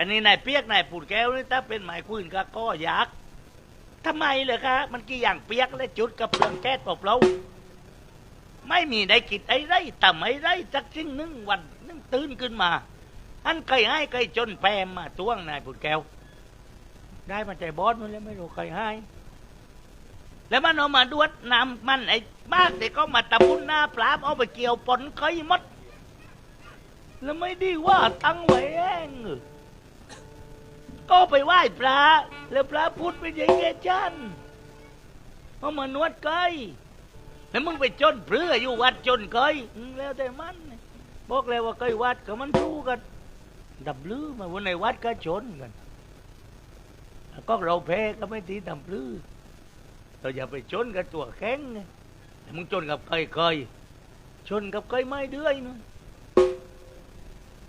อันนี้นายเปียกนายปูดแก้วนี่ถ้าเป็นหมายคุยก็ก็ยักทำไมเลยคะมันกี่อย่างเปียกและจุดกับเปลืองแก๊สเปล่าไม่มีได้กินไอ้ไรแต่ไม่ไรสักสิ่งหนึ่งวันหนึ่งตื่นขึ้นมา อันเคยให้เคยจนแปมมาทวงนายปูดแก้ว ได้มาแต่บอสมันแล้วไม่รู้ใครให้แล้วมันเอามาดวดน้ำมันไอ้บ้านเด็กก็มาตะพุนหน้าปลาเอาไปเกี่ยวปนเคยมด แล้วไม่ด้ว่าตั้งไว้เอง ก็ไปไหว้ปลาแล้วปลาพูดไปยังไงจันเอามานวดเกยแล้วมึงไปจนเพื่ออยู่วัดจนเกยอืมแล้วแต่มัน บอกแล้วว่าเกยวัดก็มันรู้กัน ดับลือมาวันในวัดก็ชนกันแล้วก็เราแพ้ก็ไม่ตีดับลือเราอย่าไปชนกับตัวแข็งไงมึงชนกับเกยเกยชนกับเกยไม่เดือยนะ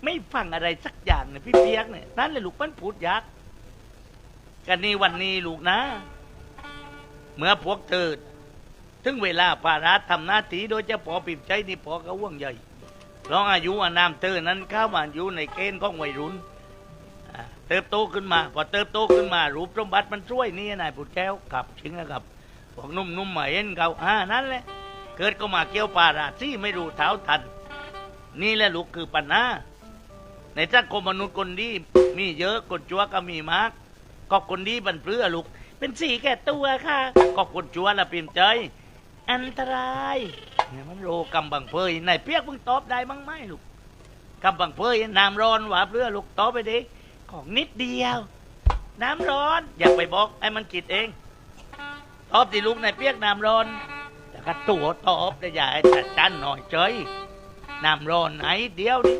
ไม่ฟังอะไรสักอย่างเนี่ยพี่เปียกเนี่ยนั่นเลยลูกมันพูดยักกันนี่วันนี้ลูกนะ เมื่อพวกเธอถึงเวลาภาระทำหน้าที่โดยเฉพาะปิบใจนี่พอก็ว่วงใหญ่เพราะอายุอานามเธอนั้นเข้ามาอยู่ในเกณฑ์ของวัยรุ่นเติบโตขึ้นมา พอเติบโตขึ้นมา รูปสมบัติมันช่วยนี่นายปุดแก้วขับชิงนะครับพวกนุ่มๆมาเห็นเขาอ่านั่นแหละ เกิดก็มาเกี่ยวปาราซี่ไม่รู้เท้าทัน นี่แหละลูกคือปัญหา ในสังคมมนุษย์คนดีมีเยอะคนชั่วก็มีมาก ก็คนดีบันเพื่อลูก เป็นสีแก่ตัวค่ะ ก็คนชั่วละพิมใจ อันตรายเนี่ยมันโลกำบังเพยไหนเปียกมึงตอบได้บ้างไหมลูกกำบังเพยน้ำร้อนหวาเพื่อลูกตอบไปดิของนิดเดียว น้ำร้อนอย่าไปบอกไอ้มันกิดเองตอบดิลูกไหนเปียกน้ำร้อนแต่ก็ตัวตอบได้อย่าให้จัดจันหน่อยเฉยน้ำร้อนไหนเดียวดิ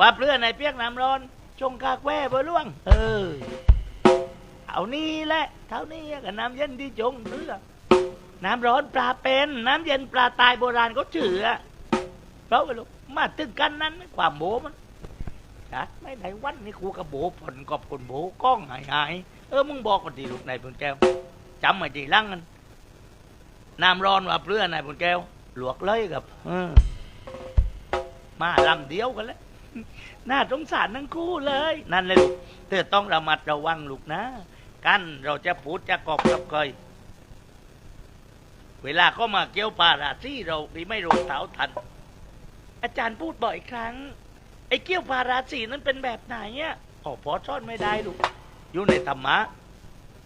ว่าเพื่อนในเปียกน้ำร้อน ชงกากแว่บ่ล่วง เออ เอานี่แหละเท่านี้กับน้ำเย็นที่จงเรือน้ำร้อนปลาเป็น น้ำเย็นปลาตายโบราณเขาเชื่อเพราะว่าลูกมาตึงกันนั้นความโบมันจัดไม่ได้วันนี้ครูกับโบผลกอบคนโบก้องหายหายเออมึงบอกกันดีลูกนายบุญแก้วจำไว้ดีลังกันน้ำร้อนว่าเพื่อนนายบุญแก้ว หลวกเลยกับออมาลำเดียวกันแล้ว น่าสงสารทั้งคู่เลย นั่นเลยเธอต้องระมัดระวังลูกนะ กันเราจะพูดจะกอบกับเคย เวลาเขามาเกี่ยวปาราซี่เราที่ไม่รู้เท้าทัน อาจารย์พูดบ่อยครั้ง ไอ้เกี่ยวปาราสีนั้นเป็นแบบไหนอะอ๋อพอซ่อนไม่ได้ลูกอยู่ในธรรมะ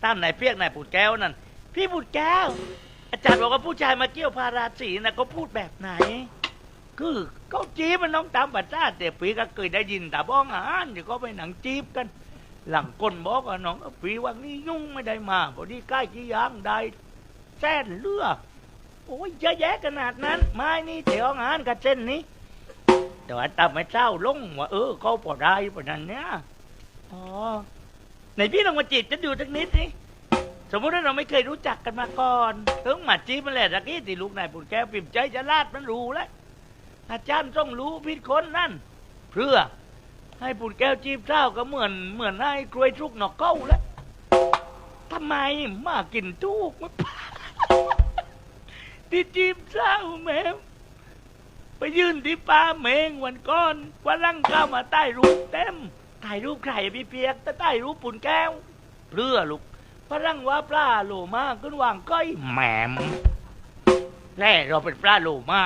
ตามนายเพียกนายปูดแก้วนั่น พี่ปูดแก้ว อาจารย์บอกว่าผู้ชายมาเกี่ยวพาราสีนะเขาพูดแบบไหน คือเขาจีบมันน้องตามบัตรแต่ปีก็เคยได้ยินแต่บ้องอาหารเดี๋ยวก็ไปหนังจีบกัน หลังก้นบอกว่าน้องปีวันนี้ยุ่งไม่ได้มาพอดีใกล้กี่ยางได้แส้นเลือดโอ้ยเยอะแยะขนาดนั้น ไม้นี่เดี๋ยวงานกับเส้นนี้ แต่ว่าตาไม่เจ้าลงว่าเออเขาพอดได้ปะนั้นเนี่ยอ๋อไหนพี่ลองมาจีบจะดูสักนิดนี่สมมติว่าเราไม่เคยรู้จักกันมาก่อนถึงมาจีบมันแหละตะกี้ที่ลูกนายปุ่นแก้วปิ่มใจจะลาดมันรู้แล้ว อาจารย์ต้องรู้พิษคนนั่น เพื่อให้ปุ่นแก้วจีบเจ้าก็เหมือนเหมือนให้กล้วยทุกหนอกเก้าแล้วทำไมมากินทุกมันที่จีบเจ้าแม่ไปยืนที่ป้าเมงวันก้อนว่าลังเข้ามาใต้รูปเต็มถ่ายรูปใครพี่เปียกแต่ใต้รูปปุ่นแก้วเพื่อลูกพรังว่าปลาโลมาขึ้นวางก้อยแหมมแร่เราเป็นปลาโลมา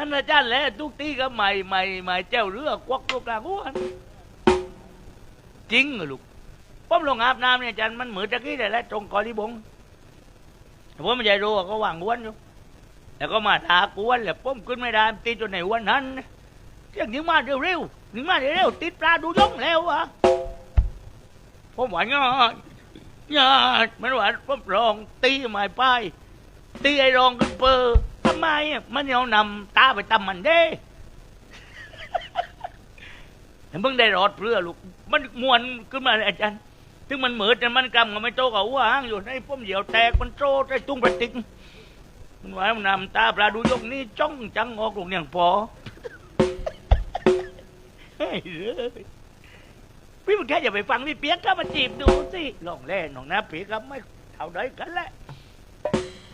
ท่านอาจารย์แหล้วทุกทีก็ใหม่ใหม่ใหม่เจ้าเรือควักลูกกลางหัวจริงเหรอลูกป้อมลงอาบน้ำเนี่ยอาจารย์มันเหมือนตะกี้แต่ละตรงกอลิบงผมไม่ใจรู้ว่าเขาวางอ้วนอยู่แล้วก็มาทากวนแล้วป้อมขึ้นไม่ได้ตีจนไหนวันนั้นเที่ยงนี้มาเร็วเร็วๆนี่มาเร็วเร็วๆติดปลาดูย่องแล้วอะผมหวานงอญาติมันหวานป้อมรองตีไม้ป้ายตีไอ้รองขึ้นเปอร์ ไมอะมันเอานำตาไปตำมันเด้เห็นเพิ่งได้รอดเพื่อลูก มันมวนขึ้นมาอาจารย์ถึงมันเหมือนแต่มันกำกับไม่โตกับวหางอยู่ในป้อมเหี่ยวแตกมันโตใจตุ้งประติกมันว่ามันนำตาปลาดูยกนี่จ้องจังออกลูกอย่างพอเฮ้ยเอ้ยพี่มันแค่อย่าไปฟังพี่เปียกก็มาจีบดูสิลองแล่น้องนะเปียกครับไม่เท่าใดกันแหละ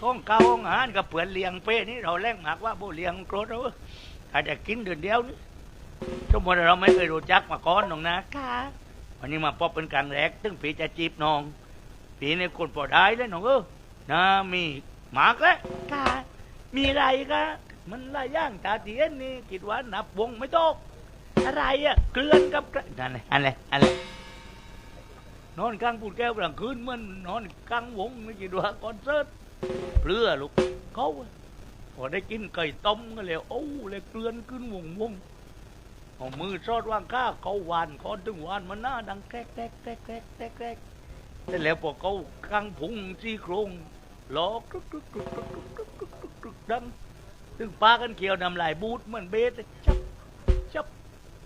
ข้องเก่าของอาหารกับเปือนเลี้ยงเป้นี่เราแลกหมากว่าโบเลี้ยงโกรธเราถ้าจะกินเดือนเดียวนี่สมมติเราไม่เคยรู้จักมาก่อนน้องนะค่ะวันนี้มาพบเป็นครั้งแรกตึงปีจะจีบน้องปีในคนพอได้แล้วน้องเออนะมีหมากแล้วค่ะมีอะไรก็มันหลายอย่างตาเตียนนี่คิดว่านับวงไม่ตกอะไรอะเกลือนกับกระนั่นแหละอันแหละอันแหละนอนกลางปูดแก้วกลางคืนเหมันนอนกลางวงไม่คิดว่าคอนเสิร์ต เพื่อลูกเขาพอได้กินไก่ต้มก็แล้วโอ้เลยเกลือนขึ้นวงวงเอามือซอดว่างข้าเขาหวานเขาดึงหวานมันหน้าดังแกรกแกรกแกรกแกรกแกรกแล้วพอเขากลางพุงซี่โครงหลอกกรึกกรึกกรึกกรึกกรึกกรึกดังถึงปลากันเกี่ยวนำลายบูดเหมือนเบสจับจับ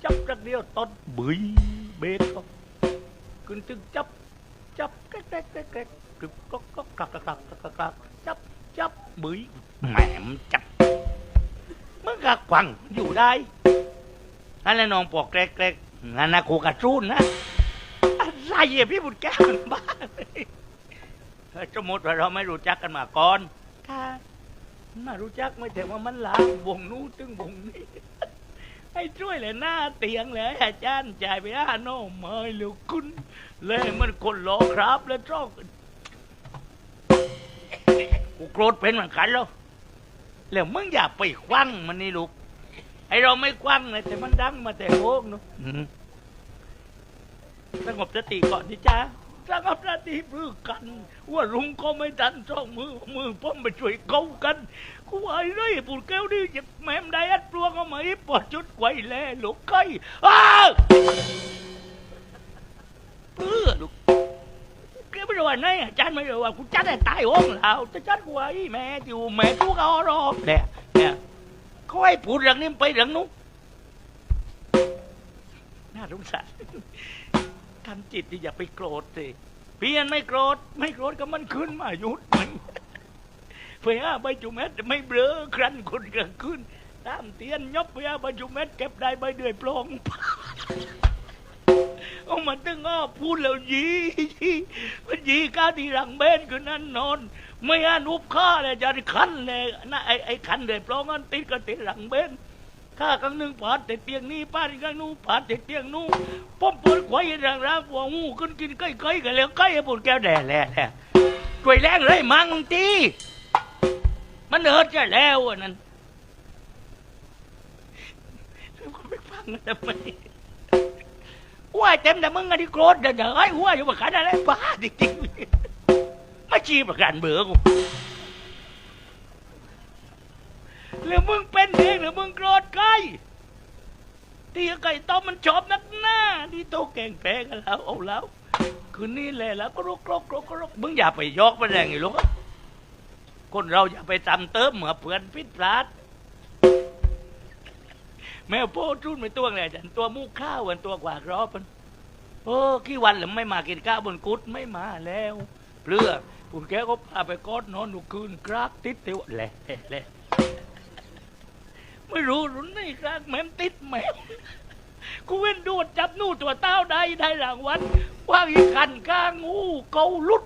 จับรักเดียวต้นบุยเบสก็ขึ้นจึงจับจับแกรกแกรกแกรก กรกกรึกก๊อกก๊อกกักกักกักกักกักกักจับจับบุยแหมมจับมันกักวังอยู่ได้นั่นแหละน้องปอกแกรกแกรกงานนะครูกระจุนนะอะไรอะพี่บุญแก้วมันบ้าเลยเฮ้ยสมมติว่าเราไม่รู้จักกันมาก่อนค่ะมารู้จักไม่แต่ว่ามันหลางวงนู้นตึงวงนี้ให้ช่วยเลยหน้าเตียงเลยอาจารย์จ่ายไปห้าโน่เมยเร็วคุณเลยมันคนรอครับแล้วชอบ กูโกรธเป็นเหมือนกันแล้วแล้วมึงอย่าไปควั้งมันนี่ลูก ไอเราไม่กว้างเลยแต่มันดังมาแต่โลกเนาะอืมสงบสติก่อนดิจ้าสงบสติมือกัน ว่าลุงก็ไม่ดันสองมือมือพ่อมไปช่วยเกากันกูว่าไอ้ไรปูดแก้วนี่จะแม่มได้อัดปลวงเอาไหมปอดจุดไว้แล่ลูกไก่อ้าวเพื่อลูกแก ไม่รู้ว่าไงอาจารย์ไม่รู้ว่ากูจัดให้ตายองแล้วจะจัดกูไว้แม่อยู่แม่ทุกข์เอรอบเนี่ยเนี่ยเขาให้พูดเรื่องนี้ไปเรื่องนู้นน่าสงสารทำจิตที่อย่าไปโกรธสิเพียนไม่โกรธไม่โกรธก็มันขึ้นมาหยุดมันเพื่อใบจุเม็ดไม่เบลอครันคนกลางคืนตามเตียนยบเพื่อใบจุเม็ดเก็บได้ใบเดือยปลอง con mà tiếng ngó phun là gì bên gì cá thì rằng bên cứ năn non mấy ăn úp ปข้าเลยจะ đi khăn này na ไอไอคันเลยป plong ăn tít cái ติด rằng bên ข้ากังหนึ่งผาดแต่เตียงนี้ป้าอีกังนู้นผาดแต่เตียงนู้นป้อมปืนควายร่างร่างหัวงูขึ้นกินใกล้ใกล้กันแล้วใกล้ปนแก้วแดดแหล่แหล่ช่วยแรงเลยมังตีมันเอิดจะแล้วนั่นไม่ฟังทำไม ว่าเต็มแต่มึงอันที่โกรธเดี๋ยวเดี๋ยวไอ้หัวอยู่ประกันอะไรบ้าจริงๆไม่ชีประกันเบื่อกูหรือมึงเป็นเองหรือมึงโกรธใครที่ไก่ต้มมันชอบนักหน้าที่โตแกงแพ้กันแล้วเอาแล้วคืนนี้แหละแล้วก็รกรกรกรกมึงอย่าไปยอกไปแรงอีลูกคนเราอย่าไปตำเติมเหมือเพื่อนพิษพลาด แมวโพจุ่นไม่ตัวเลยจันตัวมูกข้าวันตัวกว่ารอบมันโอ้ขี้วันหรือไม่มากินข้าวบนกุดไม่มาแล้วเปลือปุ่นแกก็พาไปกอดนอนดูคืนกรากติดเตียวแหละแหละไม่รู้รุ่นนี่กรากแมมติดแมวกูเว้นดูดจับนู่ตัวเต้าได้ได้รางวัลว่างอีกขันก้างูเกาลุด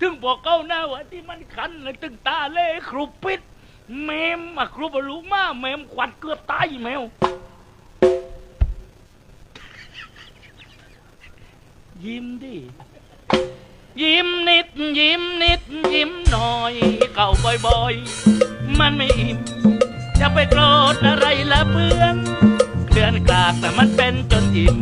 ถึงบอกเก้าหน้าว่าที่มันคันเลยตึงตาเล่ครูปิด แมมอะครูบรู้มาแมมขวัดเกือบตายแมวยิ้มดิ ยิ้มนิด ยิ้มนิด ยิ้มหน่อย เก่าบ่อยๆ มันไม่อิ่มจะไปโกรธอะไรละเพื่อนเคลื่อนกลากแต่มันเป็นจนอิ่ม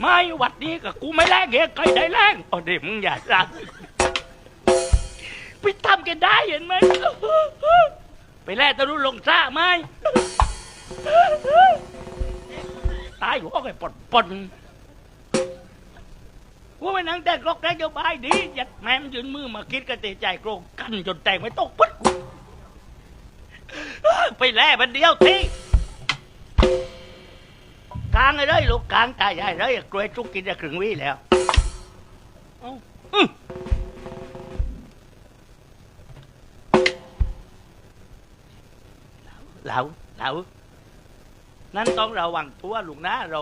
ไม่วัดนี้กับกูไม่แลกเงี้ยใครได้แลกอ๋อเดี๋ยวมึงอย่าสั่งไปทำกันได้เห็นไหม ไปแลกตะลุลงซ่าไหมตายหัวไอ้ปนปนว่าไปนั่งแต่กรอกได้เยบายดียัดแม่มยืนมือมาคิดกันเตะใจโกรงกันจนแตกไม่ตกปึ๊ดไปแล่มันเดียวที กลางเลยลูกกลางตายใหญ่เลยกล้วยจุกกินได้ครึ่งวิแล้วเอ้าเหลาเหลานั่นต้องระวังตัวลูกนะเรา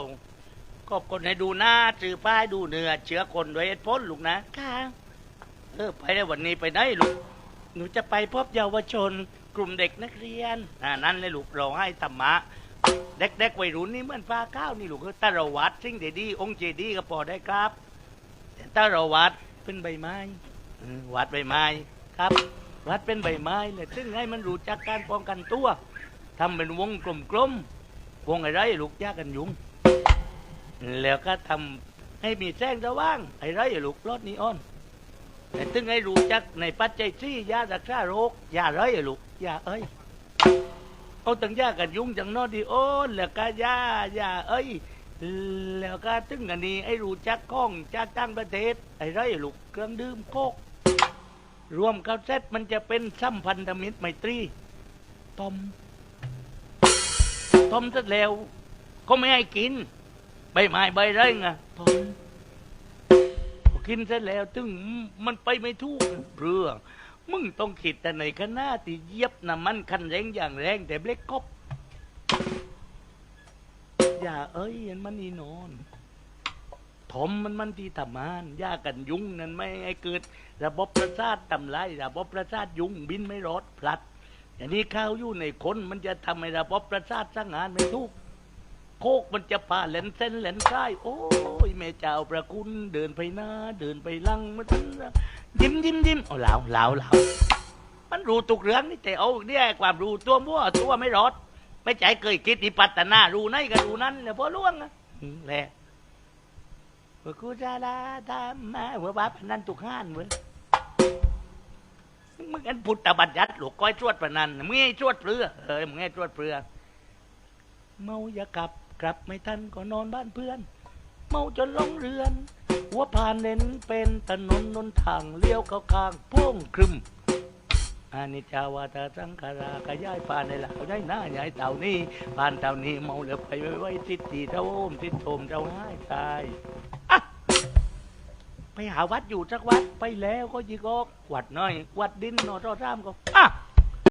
ก็คนให้ดูหน้าจือป้ายดูเนื้อเชื้อคนโดยเหตุผลลูกนะค่ะเออไปได้วันนี้ไปได้ลูก หนูจะไปพบเยาวชน กลุ่มเด็กนักเรียนอ่านั่นเลยลูกเราให้ธรรมะ เด็กๆวัยรุ่นนี่เหมือนฟ้าข้าวนี่ลูกถ้ารวัดสิ่งเดีองค์เจดีย์ก็พอได้ครับแต่ถ้ารวัดเป็นใบไม้อืมวัดใบไม้ครับ วัดเป็นใบไม้เลยซึ่งให้มันรู้จักการป้องกันตัวทำเป็นวงกลมๆวงอะไรลูกยากันยุง แล้วก็ทำให้มีแสงสว่างไอ้ไรลูกรถนีออนแต่ถึงให้รู้จักในปัจจัยที่ยารักษาโรคยาไรอะลูกยาเอ้ย เอาตั้งยากันยุ่งจังนอดีโอนแล้วก็ยายาเอ้ย แล้วก็ถึงอันนี้ไอ้รู้จักข้องจากต่างประเทศ ไอ้ไรลูกเครื่องดื่มโคก รวมกับเซตมันจะเป็นสัมพันธมิตรไมตรีตอมตอมเสร็จแล้วก็ไม่ให้กิน ใบไม้ใบไรไงตอมกินเสร็จแล้วถึงมันไปไม่ถูกเรื่อง มึงต้องคิดแต่ในขณะที่เหยียบน้ำมันคันแรงอย่างแรงแต่เบรกกบอย่าเอ้ยมันอีนอนถมมันมันที่ทำงานยากันยุงนั่นไม่ให้เกิด ระบบประสาททำลายระบบประสาทยุงบินไม่รอดพลัด อย่างนี้ข้าวอยู่ในคนมันจะทำให้ระบบประสาทสร้างงานไม่ถูก โคกมันจะผ่าแหลนเส้นแหลนซ้ายโอ้ยแม่เจ้าประคุณเดินไปหน้า เดินไปลังมันยิ้มยิ้มยิ้มเอาเหลาเหลาเหลามันรู้ตุกเรื่องนี่แต่เอาเนี่ยความรู้ตัวมั่วตัวไม่รอด ไม่ใจเคยคิดอิปัตตนารู้ไหนก็รู้นั้นแหละพอล่วงอะแหละพระกูจะลาตามมาหัวบ้าพนันตุกห้านเว้ยมึงอันพุทธบัญญัติหลวงก้อยตรวจพนันมึงให้ตรวจเปลือเออมึงให้ตรวจเปลือเมาอย่ากลับ กลับไม่ทันก็นอนบ้านเพื่อน เมาจนหลงเรือน หัวผ่านเน้นเป็นถนนนนทางเลี้ยวเข้าข้างพ่งครึมอานิจจาวาตาสังขารากย้ายผ่านในหลักได้หน้าใหญ่เต่านี้ผ่านเต่านี้เมาแล้วไปไว้ไว้ทิศทีเท่าโอมทิศโทมเท่าห้ายตายอะไปหาวัดอยู่สักวัดไปแล้วก็ยิกอกวัดน้อย วัดดินนอทอรามก็อะ